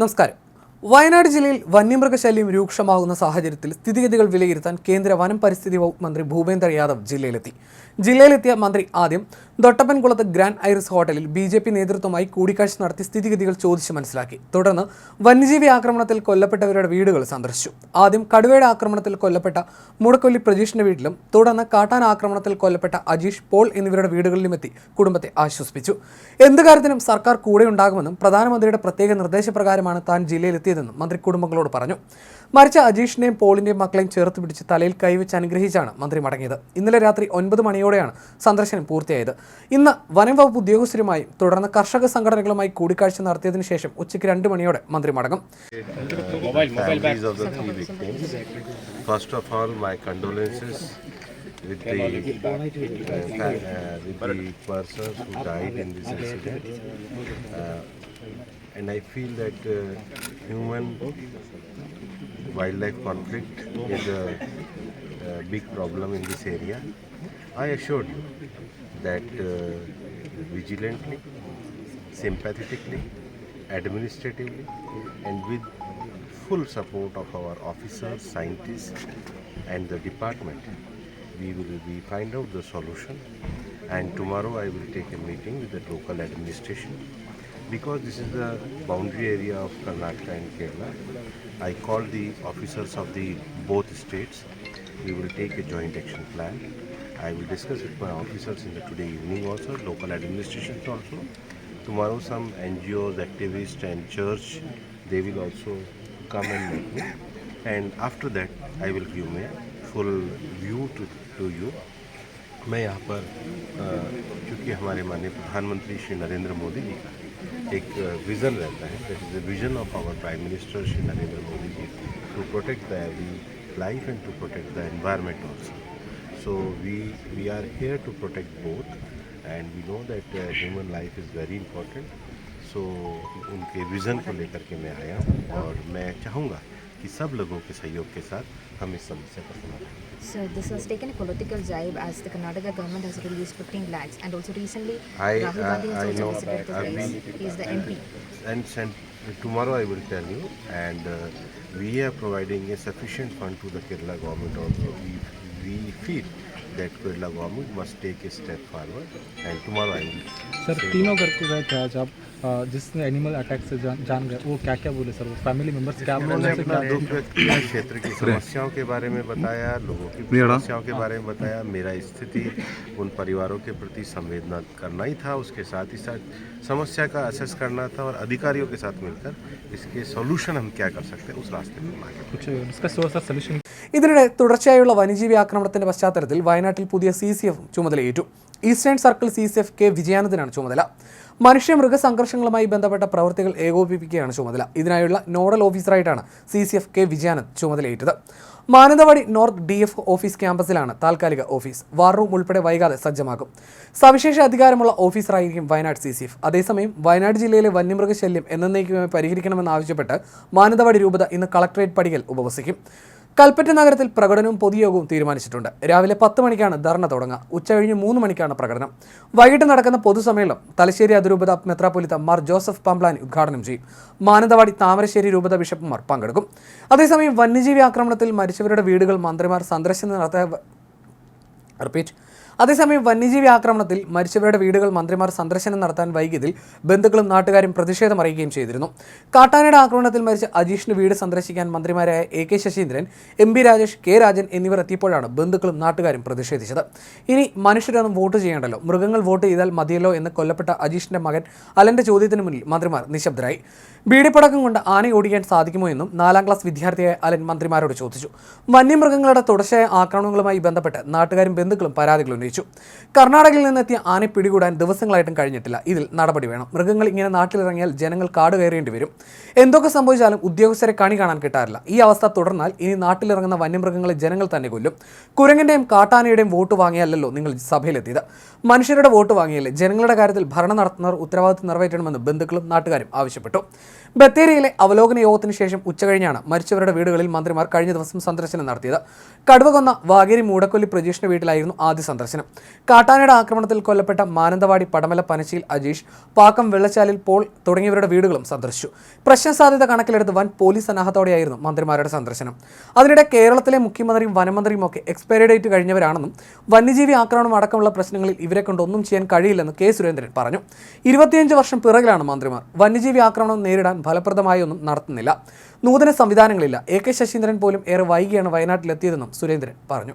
നമസ്കാരം. വയനാട് ജില്ലയിൽ വന്യമൃഗശല്യം രൂക്ഷമാകുന്ന സാഹചര്യത്തിൽ സ്ഥിതിഗതികൾ വിലയിരുത്താൻ കേന്ദ്ര വനം പരിസ്ഥിതി വകുപ്പ് മന്ത്രി ഭൂപേന്ദർ യാദവ് ജില്ലയിലെത്തി. ജില്ലയിലെത്തിയ മന്ത്രി ആദ്യം തൊട്ടപ്പൻകുളത്ത് ഗ്രാൻഡ് ഐറിസ് ഹോട്ടലിൽ ബി ജെ പി നേതൃത്വമായി കൂടിക്കാഴ്ച നടത്തി സ്ഥിതിഗതികൾ ചോദിച്ചു മനസ്സിലാക്കി. തുടർന്ന് വന്യജീവി ആക്രമണത്തിൽ കൊല്ലപ്പെട്ടവരുടെ വീടുകൾ സന്ദർശിച്ചു. ആദ്യം കടുവയുടെ ആക്രമണത്തിൽ കൊല്ലപ്പെട്ട മുടക്കൊല്ലി പ്രജീഷിന്റെ വീട്ടിലും തുടർന്ന് കാട്ടാൻ ആക്രമണത്തിൽ കൊല്ലപ്പെട്ട അജീഷ് പോൾ എന്നിവരുടെ വീടുകളിലും എത്തി കുടുംബത്തെ ആശ്വസിപ്പിച്ചു. എന്ത് കാര്യത്തിനും സർക്കാർ കൂടെ ഉണ്ടാകുമെന്നും പ്രധാനമന്ത്രിയുടെ പ്രത്യേക നിർദ്ദേശപ്രകാരമാണ് താൻ ജില്ലയിലെത്തിയതെന്നും മന്ത്രി കുടുംബങ്ങളോട് പറഞ്ഞു. മരിച്ച അജീഷിന്റെയും പോളിന്റെയും മക്കളെയും ചേർത്ത് പിടിച്ച് തലയിൽ കൈവച്ച് അനുഗ്രഹിച്ചാണ് മന്ത്രി മടങ്ങിയത്. ഇന്നലെ രാത്രി ഒൻപത് മണിയോടെയാണ് സന്ദർശനം പൂർത്തിയായത്. ഇന്ന് വനം വകുപ്പ് ഉദ്യോഗസ്ഥരുമായും തുടർന്ന് കർഷക സംഘടനകളുമായി കൂടിക്കാഴ്ച നടത്തിയതിനു ശേഷം ഉച്ചയ്ക്ക് രണ്ട് മണിയോടെ മന്ത്രി മടങ്ങും. First of all, my condolences with the, uh, uh, with the persons who died in this accident. Uh, and I feel that uh, human wildlife conflict is a, a big problem in this area. I assured you that uh, vigilantly, sympathetically, administratively, and with full support of our officers, scientists, and the department, we will we find out the solution. And tomorrow I will take a meeting with the local administration because this is the boundary area of Karnataka and Kerala. I called the officers of the both states. We will take a joint action plan. I will discuss with my officers in the today evening also, local administrations also. Tomorrow some NGOs, activists and church, they will also come and meet me. And after that, I will give my full view to, to you. मैं यहाँ पर अ, चूँकि हमारे माननीय प्रधानमंत्री श्री नरेंद्र मोदी जी का एक vision रहता है that is the vision of our prime minister Shri Narendra Modi ji to protect the every life and to protect the environment also so we we are here to protect both and we know that uh, human life is very important so उनके vision को लेकर के मैं आया हूँ और मैं चाहूँगा कि सब लोगों के सहयोग के साथ हम इस समस्या का समाधान करें So this has taken a political jibe as the Karnataka government has released 15 lakhs and also recently I- Rahul I- Gandhi has I also know visited the that. place. I've He is the MP. and send, tomorrow I will tell you and uh, we are providing a sufficient fund to the Kerala government also we, we feel that Kerala government must take a step forward and tomorrow I will sir say तीनों घर के थे आज आप अ, जिसने animal attack से जान, जान गए वो क्या क्या बोले सर वो फैमिली मेम्बर्स क्या उन्होंने बोले अपना दुख व्यक्त किया क्षेत्र की समस्याओं के बारे में बताया लोगों की समस्याओं के बारे में बताया मेरा स्थिति उन परिवारों के प्रति संवेदना करना ही था उसके साथ ही साथ समस्या का असेस करना था और अधिकारियों के साथ मिलकर इसके सॉल्यूशन हम क्या कर सकते हैं उस रास्ते में हम आगे बढ़ें। कुछ इसका सो सर सोल्यूशन ഇതിനിടെ തുടർച്ചയായുള്ള വന്യജീവി ആക്രമണത്തിന്റെ പശ്ചാത്തലത്തിൽ വയനാട്ടിൽ പുതിയ സി സി എഫ് ചുമതലയേറ്റു eastern circle C C F K വിജയാനന്ദനാണ് ചുമതല മനുഷ്യ മൃഗ സംഘർഷങ്ങളുമായി ബന്ധപ്പെട്ട പ്രവർത്തികൾ ഏകോപിപ്പിക്കുകയാണ് ചുമതല. ഇതിനായുള്ള nodal ഓഫീസറായിട്ടാണ് C C F K Vijayanand ചുമതലയേറ്റത്. Mananthavady north D F office ക്യാമ്പസിലാണ് താൽക്കാലിക ഓഫീസ്. വാർ റൂം ഉൾപ്പെടെ വൈകാതെ സജ്ജമാക്കും. സവിശേഷ അധികാരമുള്ള ഓഫീസറായിരിക്കും വയനാട് സി സി എഫ് അതേസമയം വയനാട് ജില്ലയിലെ വന്യമൃഗശല്യം എന്നേക്കുമായി പരിഹരിക്കണമെന്നാവശ്യപ്പെട്ട് മാനന്തവാടി രൂപത ഇന്ന് കളക്ടറേറ്റ് പടികൽ ഉപവസിക്കും. കൽപ്പറ്റ നഗരത്തിൽ പ്രകടനവും പൊതുയോഗവും തീരുമാനിച്ചിട്ടുണ്ട്. രാവിലെ പത്ത് മണിക്കാണ് ധർണ തുടങ്ങുക. ഉച്ചകഴിഞ്ഞ് മൂന്ന് മണിക്കാണ് പ്രകടനം. വൈകിട്ട് നടക്കുന്ന പൊതുസമ്മേളനം തലശ്ശേരി അതിരൂപത മെത്രാപ്പൊലിത്ത മാർ ജോസഫ് പമ്പ്ലാൻ ഉദ്ഘാടനം ചെയ്യും. മാനന്തവാടി താമരശ്ശേരി രൂപത ബിഷപ്പുമാർ പങ്കെടുക്കും. അതേസമയം വന്യജീവി ആക്രമണത്തിൽ മരിച്ചവരുടെ വീടുകൾ മന്ത്രിമാർ സന്ദർശനം നടത്തിയ റിപ്പീറ്റ്. അതേസമയം വന്യജീവി ആക്രമണത്തിൽ മരിച്ചവരുടെ വീടുകൾ മന്ത്രിമാർ സന്ദർശനം നടത്താൻ വൈകിയതിൽ ബന്ധുക്കളും നാട്ടുകാരും പ്രതിഷേധം അറിയിക്കുകയും ചെയ്തിരുന്നു. കാട്ടാനയുടെ ആക്രമണത്തിൽ മരിച്ച അജീഷിന് വീട് സന്ദർശിക്കാൻ മന്ത്രിമാരായ A K Saseendran M P Rajesh K Rajan എന്നിവർ എത്തിയപ്പോഴാണ് ബന്ധുക്കളും നാട്ടുകാരും പ്രതിഷേധിച്ചത്. ഇനി മനുഷ്യരൊന്നും വോട്ട് ചെയ്യേണ്ടല്ലോ. മൃഗങ്ങൾ വോട്ട് ചെയ്താൽ മതിയല്ലോ എന്ന് കൊല്ലപ്പെട്ട അജീഷിന്റെ മകൻ അലന്റെ ചോദ്യത്തിന് മുന്നിൽ മന്ത്രിമാർ നിശബ്ദരായി. ബീഡിപ്പടക്കം കൊണ്ട് ആന ഓടിക്കാൻ സാധിക്കുമോ എന്നും നാലാം ക്ലാസ് വിദ്യാർത്ഥിയായ അലൻ മന്ത്രിമാരോട് ചോദിച്ചു. വന്യമൃഗങ്ങളുടെ തുടർച്ചയായ ആക്രമണങ്ങളുമായി ബന്ധപ്പെട്ട് നാട്ടുകാരും ബന്ധുക്കളും പരാതികൾ ഉന്നയിച്ചു കർണാടകയിൽ നിന്നെത്തിയ ആനെ പിടികൂടാൻ ദിവസങ്ങളായിട്ടും കഴിഞ്ഞിട്ടില്ല. ഇതിൽ നടപടി വേണം. മൃഗങ്ങൾ ഇങ്ങനെ നാട്ടിലിറങ്ങിയാൽ ജനങ്ങൾ കാട് കയറേണ്ടി വരും. എന്തൊക്കെ സംഭവിച്ചാലും ഉദ്യോഗസ്ഥരെ കണി കാണാൻ കിട്ടാറില്ല. ഈ അവസ്ഥ തുടർന്നാൽ ഇനി നാട്ടിലിറങ്ങുന്ന വന്യമൃഗങ്ങളെ ജനങ്ങൾ തന്നെ കൊല്ലും. കുരങ്ങിന്റെയും കാട്ടാനയുടെയും വോട്ട് വാങ്ങിയല്ലോ നിങ്ങൾ സഭയിലെത്തിയത്. മനുഷ്യരുടെ വോട്ട് വാങ്ങിയല്ലേ? ജനങ്ങളുടെ കാര്യത്തിൽ ഭരണം നടത്തുന്നവർ ഉത്തരവാദിത്വം നിറവേറ്റണമെന്ന് ബന്ധുക്കളും നാട്ടുകാരും ആവശ്യപ്പെട്ടു. ബത്തേരിയിലെ അവലോകന യോഗത്തിന് ശേഷം ഉച്ചകഴിഞ്ഞാണ് മരിച്ചവരുടെ വീടുകളിൽ മന്ത്രിമാർ കഴിഞ്ഞ ദിവസം സന്ദർശനം നടത്തിയത്. കടുവകൊന്ന വാഗേരി മൂടക്കൊല്ലി പ്രജീഷിന്റെ വീട്ടിലായിരുന്നു ആദ്യ സന്ദർശനം. കാട്ടാനയുടെ ആക്രമണത്തിൽ കൊല്ലപ്പെട്ട മാനന്തവാടി പടമല പനശ്ശിയിൽ അജീഷ് പാക്കം വെള്ളച്ചാലിൽ പോൾ തുടങ്ങിയവരുടെ വീടുകളും സന്ദർശിച്ചു. പ്രശ്ന സാധ്യത കണക്കിലെടുത്ത് വൻ പോലീസ് സന്നാഹത്തോടെയായിരുന്നു മന്ത്രിമാരുടെ സന്ദർശനം. അതിനിടെ കേരളത്തിലെ മുഖ്യമന്ത്രിയും വനമന്ത്രിയും ഒക്കെ എക്സ്പയറി ഡേറ്റ് കഴിഞ്ഞവരാണെന്നും വന്യജീവി ആക്രമണം അടക്കമുള്ള പ്രശ്നങ്ങളിൽ ഇവരെ കൊണ്ട് ഒന്നും ചെയ്യാൻ കഴിയില്ലെന്ന് കെ. സുരേന്ദ്രൻ പറഞ്ഞു. ഇരുപത്തിയഞ്ച് വർഷം പിറകിലാണ് മന്ത്രിമാർ വന്യജീവി ആക്രമണം നേരിടാൻ ഫലപ്രദമായി ഒന്നും നടത്തുന്നില്ല. നൂതന സംവിധാനങ്ങളില്ല. എ. കെ. ശശീന്ദ്രൻ പോലും ഏറെ വൈകിയാണ് വയനാട്ടിലെത്തിയതെന്നും സുരേന്ദ്രൻ പറഞ്ഞു.